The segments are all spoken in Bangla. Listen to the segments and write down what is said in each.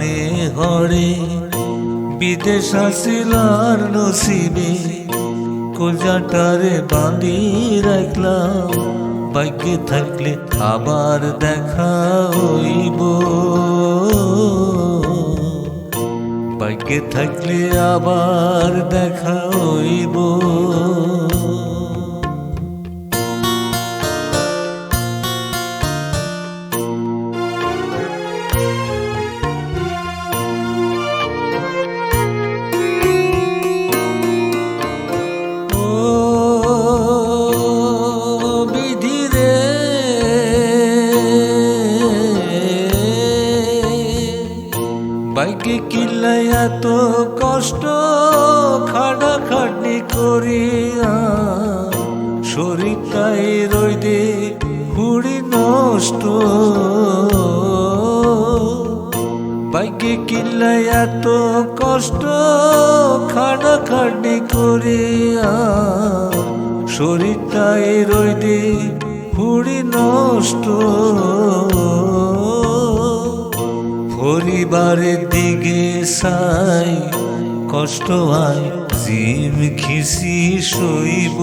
মনে হরে বিদেশ আসিলার নসিবে। কোজাটারে বাঁধি রাখলাম বাইকে থাকলে আবার দেখা হইব। বাইকে থাকলে আবার দেখা হইব। বাইকে কিল্লাই এত কষ্ট খাড়া খাটনি করিয়া শরীরটাই রইদে হুড়ি নষ্ট। বাইকে কিল্লাই এত কষ্ট খাড়া খাটনি করিয়া শরীরটাই রইদে হুড়ি নষ্ট। পরিবারের দিকে সাই কষ্ট হয় জিম খিসি শৈব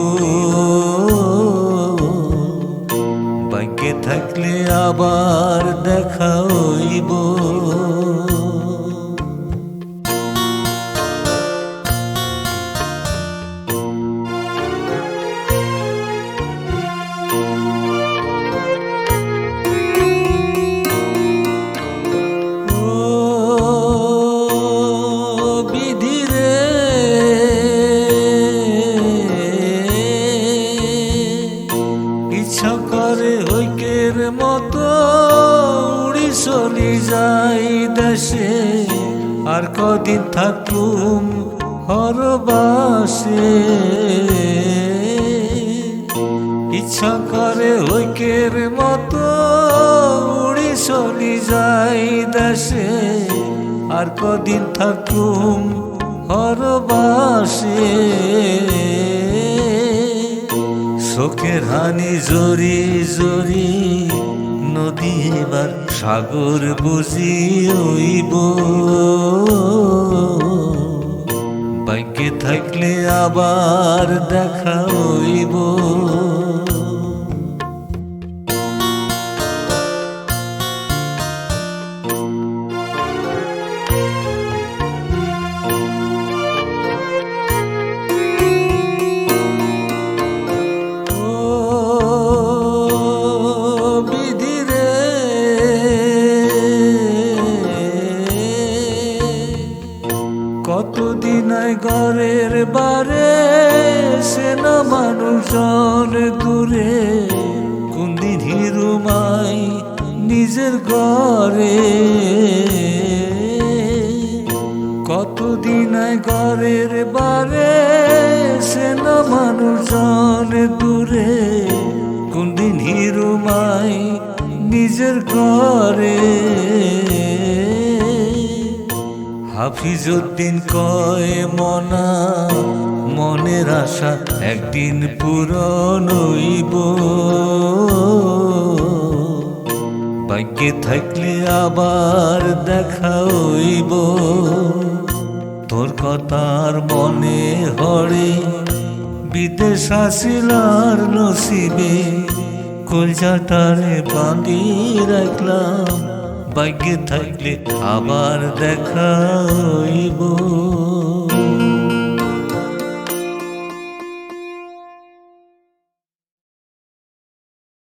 বাইকে থাকলে আবার দেখা হইব। উড়ি চলি যাই দেশে। আর কদিন থাকুম হরবাসে ইচ্ছা করে ঐকের মতো উড়ি চলি যাই দেশে। আর কদিন থাকুম হরবাসে চোখের হানি জরি জরি নদী এবার সাগর বুঝি হইব বাইকে থাকলে আবার দেখা হইব। ঘরের বারে সে না মানুষজন দূরে কোনদিন হিরুমাই নিজের ঘরে? কতদিন ঘরের বারে সে না মানুষজন দূরে কোনদিন হিরুমাই নিজের ঘরে? হাফিজুদ্দিন কয়, মনা, মনের আশা একদিন পূরণ হইব। ভাগ্যে থাকলে আবার দেখা হইব। তোর কথার মনে হরে বিদেশ আসিলার নসিবে। কলজাটারে বাঁধি রাখলাম। ভাগ্যে থাকলে আবার দেখা